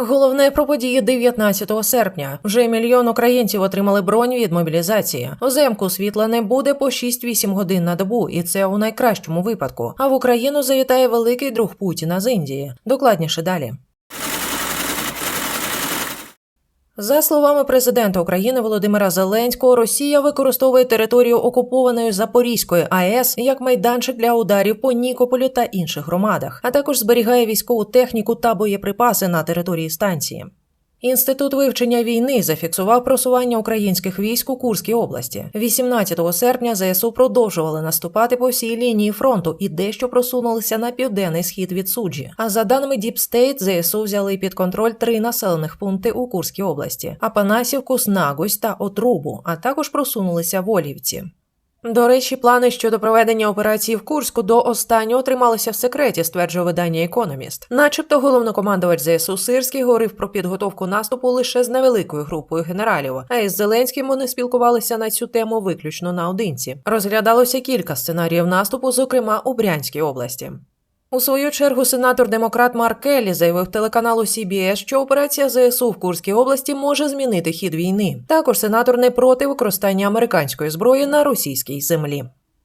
Головне про події 19 серпня. Вже мільйон українців отримали бронь від мобілізації. Оземку світла не буде по 6-8 годин на добу, і це у найкращому випадку. А в Україну завітає великий друг Путіна з Індії. Докладніше далі. За словами президента України Володимира Зеленського, Росія використовує територію окупованої Запорізької АЕС як майданчик для ударів по Нікополю та інших громадах, а також зберігає військову техніку та боєприпаси на території станції. Інститут вивчення війни зафіксував просування українських військ у Курській області. 18 серпня ЗСУ продовжували наступати по всій лінії фронту і дещо просунулися на південний схід від суджі. А за даними State, ЗСУ взяли під контроль три населених пункти у Курській області: Апанасівку, Снагусь та Отрубу, а також просунулися в Олівці. До речі, плани щодо проведення операції в Курську до останнього трималися в секреті, стверджує видання Економіст. Начебто головнокомандувач ЗСУ Сирський говорив про підготовку наступу лише з невеликою групою генералів, а із Зеленським вони спілкувалися на цю тему виключно наодинці. Розглядалося кілька сценаріїв наступу, зокрема у Брянській області. У свою чергу сенатор-демократ Марк Келлі заявив телеканалу CBS, що операція ЗСУ в Курській області може змінити хід війни. Також сенатор не проти використання американської зброї на російській землі.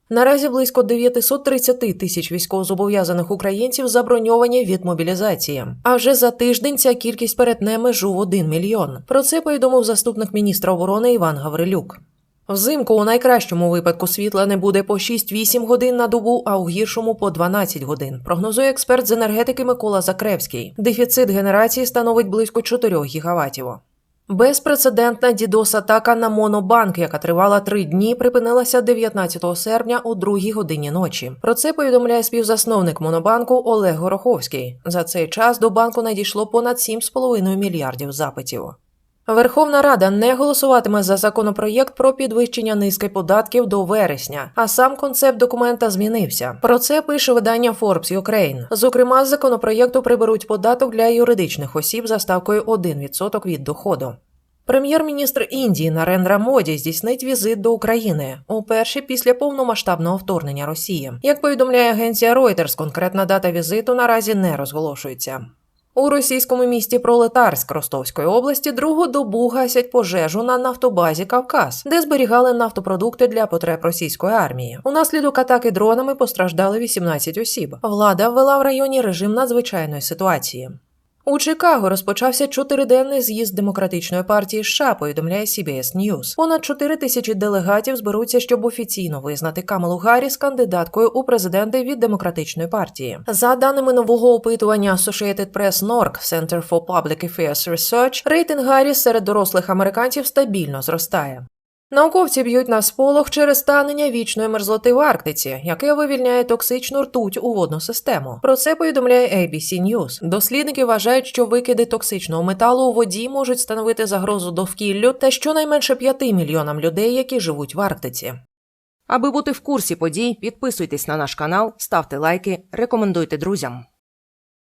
Наразі близько 930 тисяч військовозобов'язаних українців заброньовані від мобілізації. А вже за тиждень ця кількість перетне межу в 1 мільйон. Про це повідомив заступник міністра оборони Іван Гаврилюк. Взимку у найкращому випадку світла не буде по 6-8 годин на добу, а у гіршому по 12 годин. Прогнозує експерт з енергетики Микола Закревський. Дефіцит генерації становить близько 4 гігаватів. Безпрецедентна дідос-атака на Монобанк, яка тривала три дні, припинилася 19 серпня о 2 годині ночі. Про це повідомляє співзасновник Монобанку Олег Гороховський. За цей час до банку надійшло понад 7,5 мільярдів запитів. Верховна Рада не голосуватиме за законопроєкт про підвищення низки податків до вересня, а сам концепт документа змінився. Про це пише видання Forbes Ukraine. Зокрема, з законопроєкту приберуть податок для юридичних осіб за ставкою 1% від доходу. Прем'єр-міністр Індії Нарендра Моді здійснить візит до України уперше після повномасштабного вторгнення Росії. Як повідомляє агенція Reuters, конкретна дата візиту наразі не розголошується. У російському місті Пролетарськ Ростовської області другу добу гасять пожежу на нафтобазі Кавказ, де зберігали нафтопродукти для потреб російської армії. Унаслідок атаки дронами постраждали 18 осіб. Влада ввела в районі режим надзвичайної ситуації. У Чикаго розпочався чотириденний з'їзд демократичної партії США, повідомляє CBS News. Понад 4 тисячі делегатів зберуться, щоб офіційно визнати Камалу Гарріс кандидаткою у президенти від демократичної партії. За даними нового опитування Associated Press NORC Center for Public Affairs Research, рейтинг Гарріс серед дорослих американців стабільно зростає. Науковці б'ють на сполох через станення вічної мерзлоти в Арктиці, яке вивільняє токсичну ртуть у водну систему. Про це повідомляє ABC News. Дослідники вважають, що викиди токсичного металу у воді можуть становити загрозу довкіллю та щонайменше 5 мільйонам людей, які живуть в Арктиці. Аби бути в курсі подій, підписуйтесь на наш канал, ставте лайки, рекомендуйте друзям.